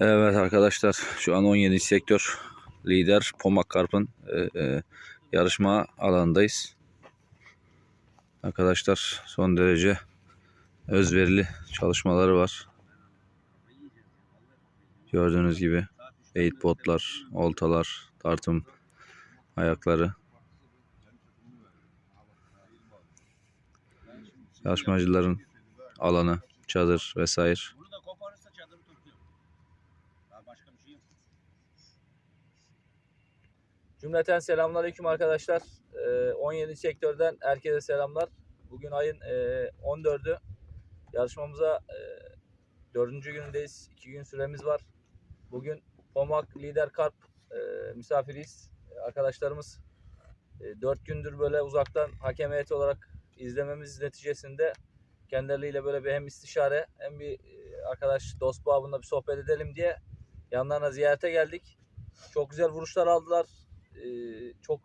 Evet arkadaşlar şu an 17. sektör lider Pomak Karp'ın e, e, yarışma alanındayız. Arkadaşlar son derece özverili çalışmaları var. Gördüğünüz gibi bait botlar, oltalar, tartım ayakları. Yarışmacıların alanı, çadır vesaire. Bunu da koparırsa çadırı tutuyor. Daha başka bir şey yok. Cümleten selamünaleyküm arkadaşlar. Ee, 17 sektörden herkese selamlar. Bugün ayın e, 14'ü. Yarışmamıza e, 4. günündeyiz. 2 gün süremiz var. Bugün Pomak Lider Karp e, misafiriyiz. E, Arkadaşlarımız 4 gündür böyle uzaktan hakem heyeti olarak izlememiz neticesinde kendileriyle böyle bir hem istişare hem bir e, arkadaş dost babında bir sohbet edelim diye yanlarına ziyarete geldik. Çok güzel vuruşlar aldılar. Ee, çok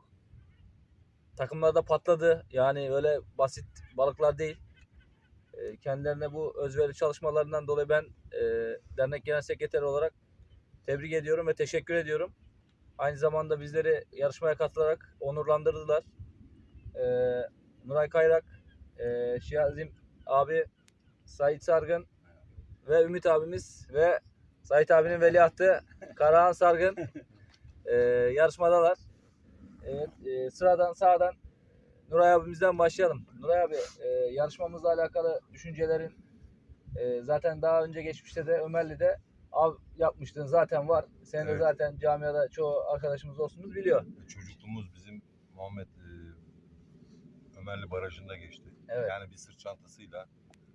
takımlarda patladı. Yani öyle basit balıklar değil. Ee, kendilerine bu özveri çalışmalarından dolayı ben e, dernek genel sekreteri olarak tebrik ediyorum ve teşekkür ediyorum. Aynı zamanda bizleri yarışmaya katılarak onurlandırdılar. Ee, Nuray Kayrak, e, abi, Sait Sargın ve Ümit abimiz ve Sait abinin veliahtı Karahan Sargın e, yarışmadalar. Evet, e, sıradan sağdan Nuray abimizden başlayalım. Nuray abi, e, yarışmamızla alakalı düşüncelerin e, zaten daha önce geçmişte de Ömerli'de av yapmıştın zaten var. Sen de Evet. zaten camiada çoğu arkadaşımız dostumuz biliyor. Çocukluğumuz bizim Muhammed e, Ömerli Barajı'nda geçti. Evet. Yani bir sırt çantasıyla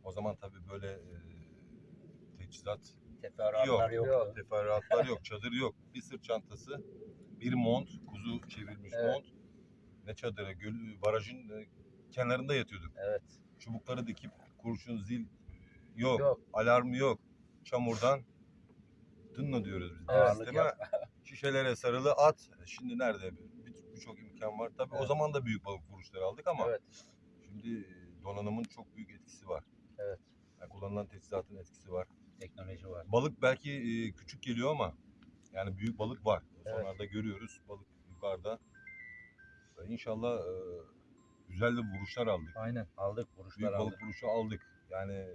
o zaman tabii böyle e, teçhizat Teferruatlar yok. yok. Teferruatlar yok, çadır yok. Bir sırt çantası, bir mont, kuzu çevrilmiş Evet. mont. Ne çadırı, göl, barajın e, kenarında yatıyorduk. Evet. Çubukları dikip kurşun, zil yok, Yok. alarm yok. Çamurdan tınla diyoruz biz. sisteme. Şişelere sarılı at. Şimdi nerede? Bir- Birçok imkan var. Tabii o Evet. zaman da büyük balık vuruşları aldık ama Evet. şimdi e, donanımın çok büyük etkisi var. Evet. Yani kullanılan teçhizatın etkisi var. Teknoloji var. Balık belki e, küçük geliyor ama yani büyük balık var. Evet. Sonlarda görüyoruz balık yukarıda. İnşallah e, güzel de vuruşlar aldık. Aynen. Aldık vuruşlar Büyük aldık. balık vuruşu aldık. Yani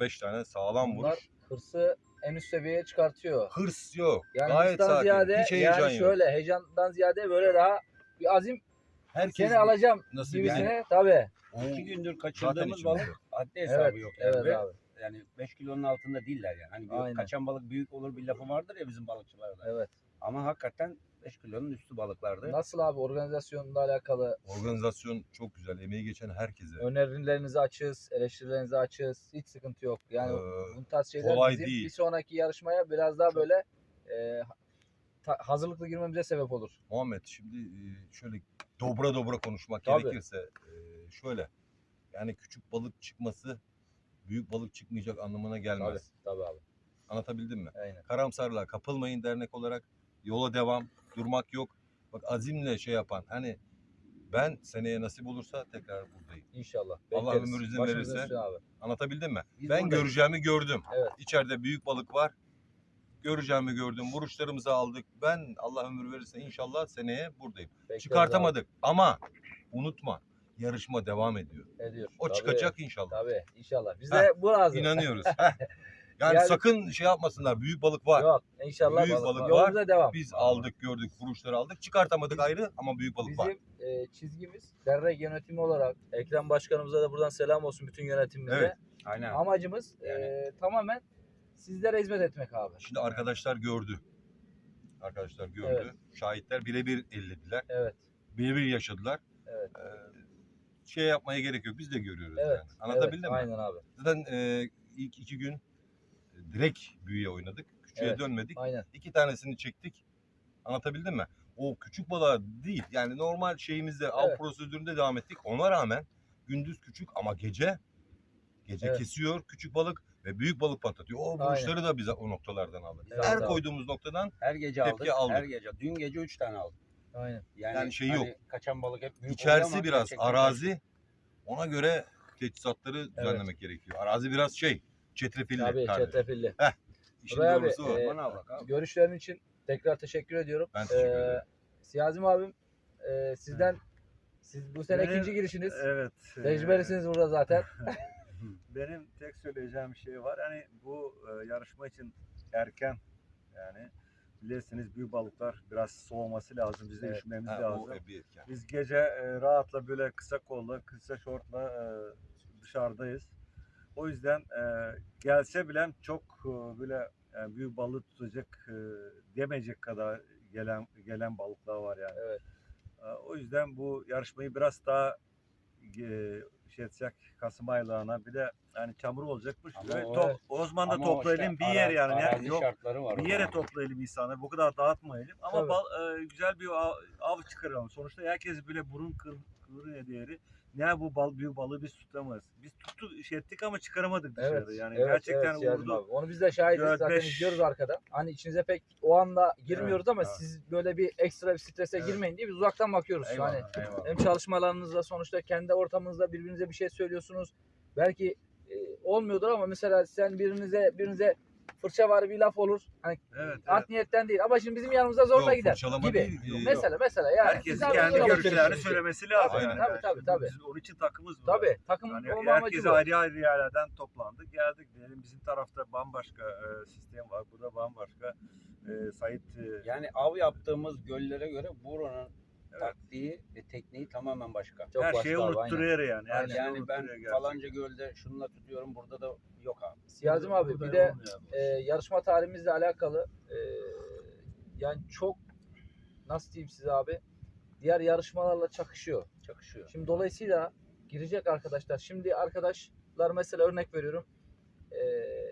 4-5 tane sağlam Bunlar vuruş. hırsı en üst seviyeye çıkartıyor. Hırs yok. Yani Gayet sakin. ziyade Hiç heyecan yani yok. şöyle heyecandan ziyade böyle daha bir azim Herkes seni alacağım nasıl gibisine tabii. İki gündür kaçırdığımız balık haddi Evet, hesabı yok. Yani. evet Ve abi. Yani 5 kilonun altında değiller yani. Hani bir Aynen. kaçan balık büyük olur bir lafı vardır ya bizim balıkçılarda. Evet. Ama hakikaten 5 kilonun üstü balıklardı. Nasıl abi organizasyonla alakalı Organizasyon çok güzel. Emeği geçen herkese. önerilerinizi açığız, eleştirilerinizi açığız. Hiç sıkıntı yok. Yani Ee, bu tarz şeyler kolay bizim değil. bir sonraki yarışmaya biraz daha böyle e, ta- hazırlıklı girmemize sebep olur. Muhammed şimdi e, şöyle dobra dobra konuşmak Tabii. gerekirse e, şöyle yani küçük balık çıkması büyük balık çıkmayacak anlamına Tabii, gelmez. tabii abi. Anlatabildim mi? Aynen. Karamsarlığa kapılmayın dernek olarak. Yola devam, durmak yok. Bak azimle şey yapan hani ben seneye nasip olursa tekrar buradayım. İnşallah. Allah Bekleriz. ömür izin verirse. Abi. Anlatabildim mi? Biz ben buradayız. göreceğimi gördüm. Evet. İçeride büyük balık var. Göreceğimi gördüm. Vuruşlarımızı aldık. Ben Allah ömür verirse inşallah seneye buradayım. Bekleriz Çıkartamadık ama unutma yarışma devam ediyor. Ediyor. O Tabii, çıkacak inşallah. Tabii inşallah. Biz Heh, de bu lazım. İnanıyoruz. Heh. yani, Yani- sakın şey yapmasınlar. Büyük balık var. Yok inşallah Büyük balık, balık Yolumuza devam. Biz aldık, gördük, vuruşları aldık. Çıkartamadık Biz- ayrı ama büyük balık var. Bizim e, çizgimiz dernek yönetimi olarak Ekrem Başkanımıza da buradan selam olsun bütün yönetimimize. Evet. Aynen. Amacımız Yani- e, tamamen sizlere hizmet etmek abi. Şimdi arkadaşlar gördü. Arkadaşlar gördü. Evet. Şahitler birebir ellediler. Evet. Birebir yaşadılar. Evet. Ee, şey yapmaya gerek yok. Biz de görüyoruz Evet. yani. Anlatabildim evet, mi? Aynen abi. Zaten e, ilk iki gün e, direkt büyüye oynadık. Küçüğe Evet. dönmedik. Aynen. İki tanesini çektik. Anlatabildim mi? O küçük balığa değil. Yani normal şeyimizde av Evet. prosedüründe devam ettik. Ona rağmen gündüz küçük ama gece gece Evet. kesiyor küçük balık ve büyük balık patlatıyor. O Aynen. vuruşları da bize o noktalardan aldık. Evet Her abi. koyduğumuz noktadan Her gece Tepki aldık, aldık. Her gece. Dün gece 3 tane aldık. Aynen. Yani, Yani şey hani yok. Kaçan balık hep büyük oluyor içerisi ama biraz gerçekten arazi. Ona göre teçhizatları düzenlemek gerekiyor. Arazi biraz şey çetrefilli Tabii kardeşim. çetrefilli. işin Nuray abi, doğrusu o. e, Aman avlak abi. Görüşlerin için tekrar teşekkür ediyorum. Ben teşekkür Ee, ederim. Siyazim abim e, sizden siz bu sene Benim- ikinci girişiniz. Evet. e, Tecrübelisiniz burada zaten. Benim tek söyleyeceğim şey var. Hani bu e, yarışma için erken yani bilirsiniz büyük balıklar biraz soğuması lazım. Biz de Evet. üşümemiz Ha, lazım. Biz gece e, rahatla böyle kısa kolla, kısa şortla e, dışarıdayız. O yüzden e, gelse bile çok e, böyle e, büyük balık tutacak e, demeyecek kadar gelen gelen balıklar var yani. Evet. E, o yüzden bu yarışmayı biraz daha şey etsek Kasım aylarına bir de yani çamur olacakmış. Ama Böyle o- top, o zaman da Ama toplayalım işte bir yer ara- yani. Ne- arazi Yok, şartları var. bir yere zaman. toplayalım insanları. Bu kadar dağıtmayalım. Ama Tabii. bal- e, güzel bir av, av çıkaralım. Sonuçta herkes böyle burun kır, kıvırıyor değeri. Ne bu bal büyük balığı biz tutamayız. Biz tuttuk şey ettik ama çıkaramadık dışarı. Evet. yani evet, gerçekten evet, vurdu. abi. Onu biz de şahidiz. Dört, zaten beş- izliyoruz arkada. Hani içinize pek o anda girmiyoruz ama evet. siz böyle bir ekstra bir strese Evet. girmeyin diye biz uzaktan bakıyoruz. Eyvallah, Yani eyvallah. hem çalışmalarınızda sonuçta kendi ortamınızda birbirinize bir şey söylüyorsunuz. Belki e, olmuyordur ama mesela sen birinize birinize fırça var bir laf olur. Hani Evet, evet. art niyetten değil ama şimdi bizim yanımızda zorla Yok, gider fırçalama gibi. değil, yok. Mesela mesela yani. Abi kendi görüşlerini söylemesi lazım. Tabii, yani. tabii, tabii, tabii. Biz onun için takımız bu. Tabii takım Yani olma amacı herkes ayrı ayrı yerlerden toplandı. Geldik diyelim bizim tarafta bambaşka e, sistem var. Burada bambaşka. E, Sait e, Yani av yaptığımız göllere göre buranın Evet. taktiği ve tekniği tamamen başka. Çok her başka şeyi abi, aynen. unutturuyor yani. Her şeyi Yani ben unutturuyor gerçekten. falanca gölde şununla tutuyorum burada da yok abi. Siyazım abi bir de e, yarışma tarihimizle alakalı e, yani çok nasıl diyeyim size abi diğer yarışmalarla çakışıyor. Çakışıyor. Şimdi dolayısıyla girecek arkadaşlar. Şimdi arkadaşlar mesela örnek veriyorum. E,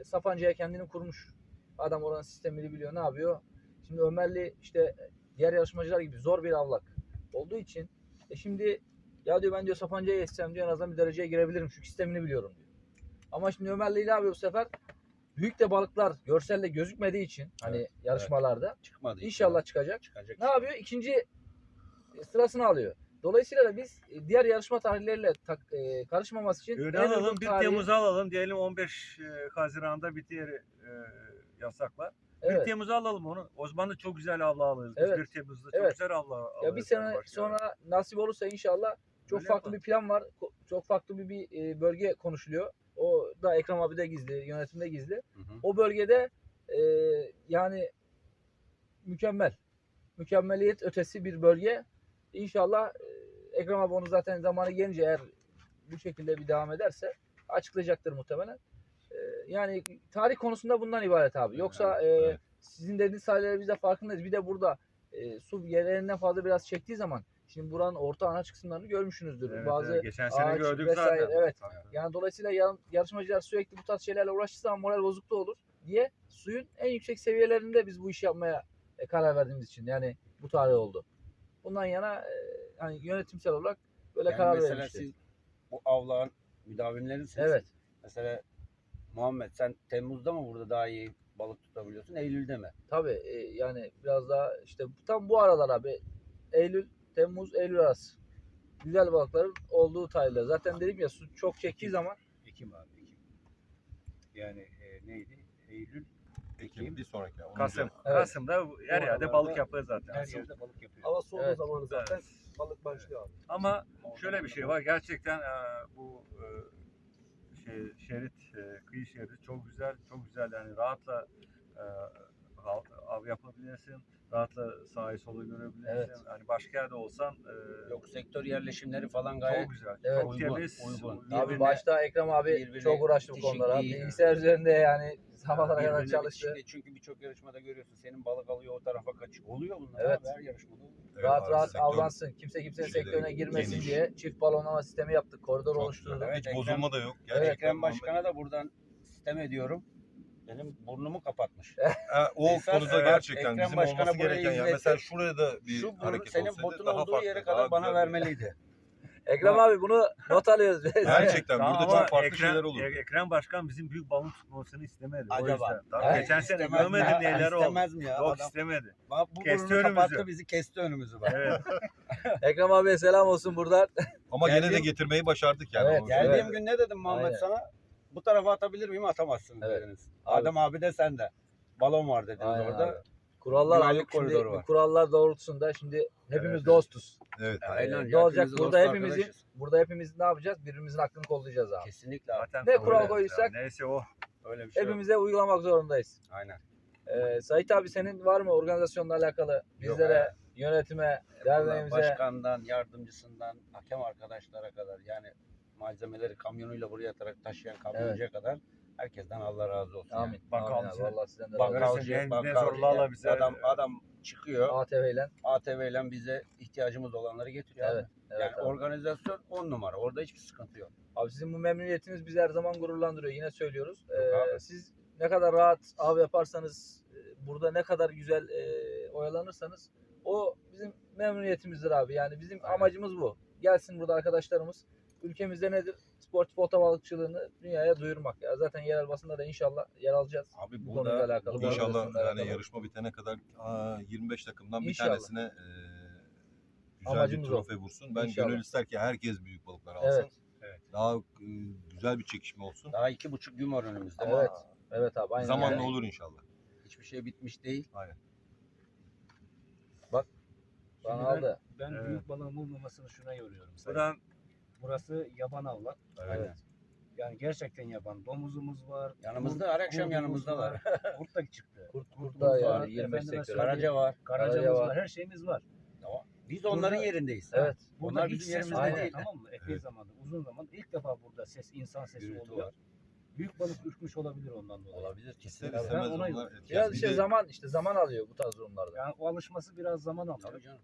Sapanca'ya kendini kurmuş. Adam oranın sistemini biliyor. Ne yapıyor? Şimdi Ömerli işte diğer yarışmacılar gibi zor bir avlak olduğu için e şimdi ya diyor ben diyor Sapanca'ya geçsem diyor en azından bir dereceye girebilirim çünkü sistemini biliyorum diyor. Ama şimdi Ömerli ne yapıyor bu sefer? Büyük de balıklar görselle gözükmediği için hani yarışmalarda Çıkmadı. inşallah çıkacak. çıkacak. Ne yapıyor? İkinci sırasını alıyor. Dolayısıyla da biz e, diğer yarışma tarihleriyle tak- e, karışmaması için Öyle en alalım, uygun 1 tarihi- Temmuz'u alalım. Diyelim 15 e, Haziran'da bitiyor e, yasaklar. 1 Evet. Temmuz'u alalım onu. O zaman da çok güzel avla alırız. Evet. 1 Temmuz'da çok Evet. güzel avla alırız. Ya bir sene sonra nasip olursa inşallah çok Öyle farklı yapalım. bir plan var. Çok farklı bir, bir e, bölge konuşuluyor. O da Ekrem abi de gizli, yönetimde gizli. Hı hı. O bölgede e, yani mükemmel. Mükemmeliyet ötesi bir bölge. İnşallah e, Ekrem abi onu zaten zamanı gelince eğer bu şekilde bir devam ederse açıklayacaktır muhtemelen. Yani tarih konusunda bundan ibaret abi. Yoksa e, evet. sizin dediğiniz sayıları biz de farkındayız. Bir de burada e, su yerlerinden fazla biraz çektiği zaman şimdi buranın orta ana kısımlarını görmüşsünüzdür. Evet, Bazı evet. geçen sene ağaç gördük vesaire, zaten. evet. yani dolayısıyla yar- yarışmacılar sürekli bu tarz şeylerle uğraştığı zaman moral bozukluğu olur diye suyun en yüksek seviyelerinde biz bu işi yapmaya e, karar verdiğimiz için yani bu tarih oldu. Bundan yana e, hani yönetimsel olarak böyle Yani karar mesela verilmişti. siz bu avlağın müdavimlerisiniz. Evet. Mesela Muhammed sen Temmuz'da mı burada daha iyi balık tutabiliyorsun? Eylül'de mi? Tabii e, yani biraz daha işte tam bu aralar abi Eylül, Temmuz, Eylül arası. Güzel balıkların olduğu tarihler. Zaten dedim ya su çok çektiği zaman Ekim abi Ekim. Yani e, neydi? Eylül, Ekim bir sonraki. onuncu Kasım. Evet. Kasım'da her yerde balık yapıyor zaten. her yerde balık yapıyor. Hava soğuduğu Evet. zamanı zaten Evet. balık başlıyor abi. Ama şöyle bir şey var. Gerçekten e, bu e, şey şerit, e, kıyı şeridi çok güzel, çok güzel. Yani rahatla e, av yapabilirsin. Rahatla sağa solu görebilirsin. Evet. Hani başka yerde olsan e, Yok sektör yerleşimleri falan gayet çok güzel. Evet. Çok Uygun, temiz. uygun. birbirine- Abi başta Ekrem abi birbirine çok uğraştı bu konulara. değil. Bilgisayar üzerinde yani sabahlara kadar birbirine çalıştı. bitişik. Çünkü birçok yarışmada görüyorsun senin balık alıyor o tarafa kaçıyor. Oluyor bunlar Evet. abi her yarışmada oluyor. Evet rahat abi, rahat sektör avlansın. Kimse kimsenin şeyleri sektörüne girmesin geniş. diye çift balonlama sistemi yaptık. Koridor Çok oluşturduk. güzel. Hiç Ekrem- bozulma da yok. Evet. Gerçekten Ekrem Başkan'a da buradan sistem ediyorum. Benim burnumu kapatmış. Ha, o Esas, konuda evet, gerçekten Ekrem bizim Başkan'a olması gereken yani mesela şuraya da bir Şu burun hareket senin olsaydı botun daha olduğu farklı, yere daha kadar bana güzel bir- vermeliydi. Ekrem abi bunu not alıyoruz. Gerçekten Tamam burada ama çok farklı Ekrem, şeyler olur. E- Ekrem Başkan bizim büyük balık tutmasını istemedi. O Acaba? yüzden. Tabii Evet. geçen sene İstemez mi görmedin ya? neler oldu. İstemez mi ya? Yok Adam, istemedi. bak bu Kesti burnunu kapattı önümüzü. bizi kesti önümüzü bak. Evet. Ekrem abiye selam olsun buradan. Ama gene de Geldiğim- getirmeyi başardık yani. Evet, o- Geldiğim Evet. gün ne dedim Muhammed Aynen. sana? Bu tarafa atabilir miyim? Atamazsınız Evet. dediniz. Abi- Adem abi de sen de. balon var dediniz Aynen orada. abi. Kurallar abi Güvenlik şimdi koridoru bu var. kurallar doğrultusunda şimdi hepimiz Evet. dostuz. Evet. Ee, eğlence, ne olacak? hepimiz Burada dost hepimizin arkadaşız. burada hepimiz ne yapacağız? Birbirimizin hakkını kollayacağız abi. Kesinlikle abi. Zaten Ne kabul kural ederiz koysak- ya. Neyse o. Öyle bir şey yok. Hepimize uygulamak zorundayız. Aynen. Ee, Sait abi senin var mı organizasyonla alakalı bizlere, evet. yönetime, derneğimize? Başkandan, yardımcısından, hakem arkadaşlara kadar yani malzemeleri kamyonuyla buraya atarak taşıyan kamyoncuya kadar herkesten Allah razı olsun. Amin. Yani. Bakkalcı. Vallahi sizden de razı olsun. Bakkalcı, En- en bakkalcı. zorlarla bize- adam, adam çıkıyor. ATV ile. ATV ile bize ihtiyacımız olanları getiriyor. Evet. Evet yani abi. organizasyon on numara. Orada hiçbir sıkıntı yok. Abi sizin bu memnuniyetiniz bizi her zaman gururlandırıyor. Yine söylüyoruz. Yok Ee, abi. siz ne kadar rahat av yaparsanız, e, burada ne kadar güzel e, oyalanırsanız o bizim memnuniyetimizdir abi. Yani bizim Aynen. amacımız bu. Gelsin burada arkadaşlarımız. Ülkemizde nedir? Sportif ota balıkçılığını dünyaya duyurmak. Ya zaten yerel basında da inşallah yer alacağız. Abi Bu konuyla alakalı. bu İnşallah yani alakalı. yarışma bitene kadar aa, 25 takımdan bir İnşallah. tanesine e, güzel Amacımız bir o. trofe vursun. Ben İnşallah. gönül ister ki herkes büyük balıklar alsın. Evet. Evet. Daha e, güzel bir çekişme olsun. Daha iki buçuk gün var önümüzde. Evet. Evet abi. Aynen Zamanla öyle. olur inşallah. Hiçbir şey bitmiş değil. Bana Şimdi aldı. Ben, ben Evet. büyük balığın vurmamasını şuna yoruyorum. Buradan Burası yaban avlak. Evet. Yani gerçekten yaban. Domuzumuz var. Yanımızda, her akşam kurdumuz yanımızdalar. var, Kurt da çıktı. Kurt, Kurtumuz kurt da var, yani 25 efendime sektör. söyleyeyim, Karaca var. Karacamız Karaca var. var. Her şeyimiz var. Biz onların Burada- yerindeyiz. Evet. Burada Onlar hiç bizim ses yerimizde olmadı, değil. Tamam mı? Epey Evet. zamanda, uzun zaman ilk defa burada ses, insan sesi Gürültü oluyor. var. Büyük balık ürkmüş olabilir ondan dolayı. Olabilir İster kesin. Ben istemez ona onlar etken. Biraz Bir işte de zaman işte zaman alıyor bu tarz durumlarda. Yani o alışması biraz zaman alıyor. Tabii canım.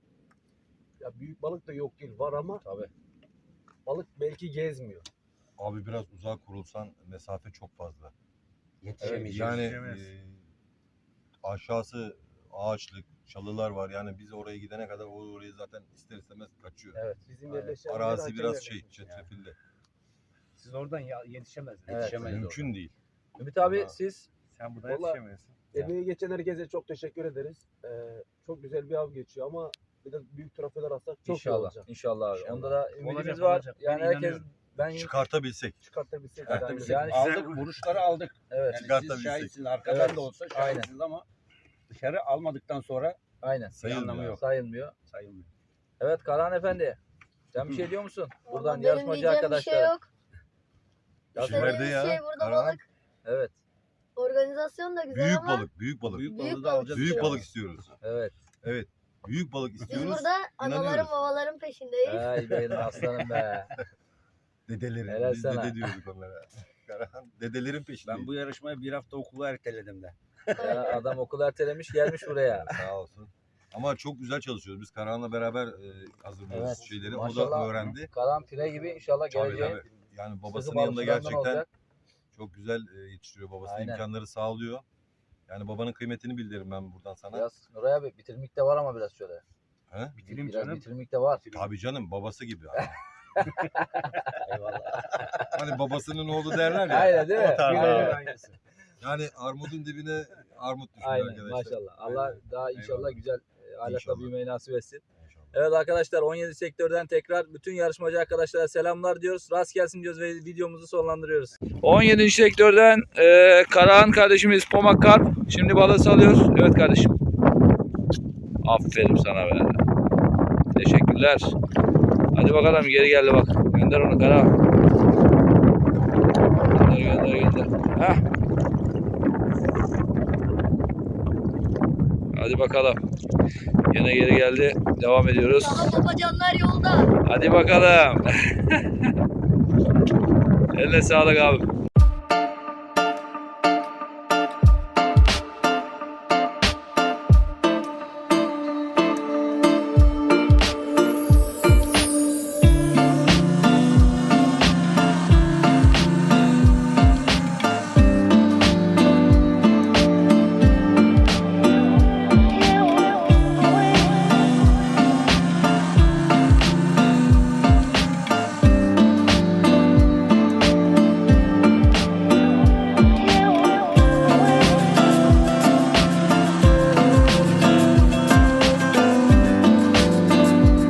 Ya büyük balık da yok değil var ama Tabii. Balık belki gezmiyor. Abi biraz uzak kurulsan mesafe çok fazla. Yetişemeyeceğiz. Yani e, aşağısı ağaçlık, çalılar var. Yani biz oraya gidene kadar o orayı zaten ister istemez kaçıyor. Evet. Bizim Aynen. yerleşen yer Arazi hakem biraz şey, yerleşmiş. çetrefilli. Siz oradan ya, yetişemezdiniz. Evet. Yetişemeyiz. Mümkün değil. Ümit abi Ama- siz sen burada Vallahi- yetişemiyorsun. Emeği geçen herkese çok teşekkür ederiz. Ee, çok güzel bir av geçiyor ama bir de büyük trofeler alsak çok iyi inşallah. olacak. İnşallah abi. İnşallah. Onda da ümidimiz Olacak, var. olacak. Ben Yani herkes inanıyorum. ben Çıkartabilsek. Çıkartabilsek. Çıkartabilsek. Yani- aldık, vuruşları aldık. evet. Yani siz Çıkartabilsek. şahitsiniz. Arkadan Evet. da olsa şahitsiniz ama dışarı almadıktan sonra Aynen. Sayılmıyor. anlamı yok. Sayılmıyor. sayılmıyor. Evet Karahan Efendi. Sen bir şey diyor musun? Buradan Vallahi benim yarışmacı diyeceğim bir arkadaşlara. şey yok. Ya İstediğiniz Nerede ya? Şey burada Karahan? balık. Evet. Organizasyon da güzel Büyük ama balık, büyük balık. Büyük, Büyük balığı da balık alacağız. Büyük balık istiyoruz. Evet. Evet. Büyük balık biz istiyoruz. burada anaların babaların peşindeyiz. Ay benim aslanım be. Dedelerin. Helal Biz sana. dede diyorduk onlara. Karahan, Dedelerin peşindeyiz. Ben bu yarışmaya bir hafta okulu erteledim de. Ya adam okul ertelemiş gelmiş buraya. Sağ olsun. Ama çok güzel çalışıyoruz. Biz Karahan'la beraber e, hazırlıyoruz Evet. şeyleri. O Maşallah. da öğrendi. Karahan pire gibi inşallah Tabii, geleceğin tabii. Yani sıkı babasının yanında gerçekten çok güzel e, yetiştiriyor. Babası Aynen. imkanları sağlıyor. Yani babanın kıymetini bildiririm ben buradan sana. Biraz Nuray abi bitirmek de var ama biraz şöyle. He? Bitirim Biraz canım. bitirmek de var. Tabii canım babası gibi. Eyvallah. hani babasının oğlu derler ya. Aynen değil mi? O tarz. Aynen. abi. Yani armudun dibine armut düşüyor Aynen arkadaşlar. maşallah. Allah daha inşallah Eyvallah. güzel e, ahlakla İnşallah. büyümeyi nasip etsin. Evet arkadaşlar 17 sektörden tekrar bütün yarışmacı arkadaşlara selamlar diyoruz. Rast gelsin diyoruz ve videomuzu sonlandırıyoruz. 17. sektörden e, Karahan kardeşimiz Pomak Karp. Şimdi balığı salıyoruz. Evet kardeşim. Aferin sana be. Teşekkürler. Hadi bakalım geri geldi bak. Gönder onu Karahan. Gönder gönder gönder. Heh. Hadi bakalım. Yine geri geldi. Devam ediyoruz. Daha babacanlar yolda. Hadi bakalım. Eline sağlık abi.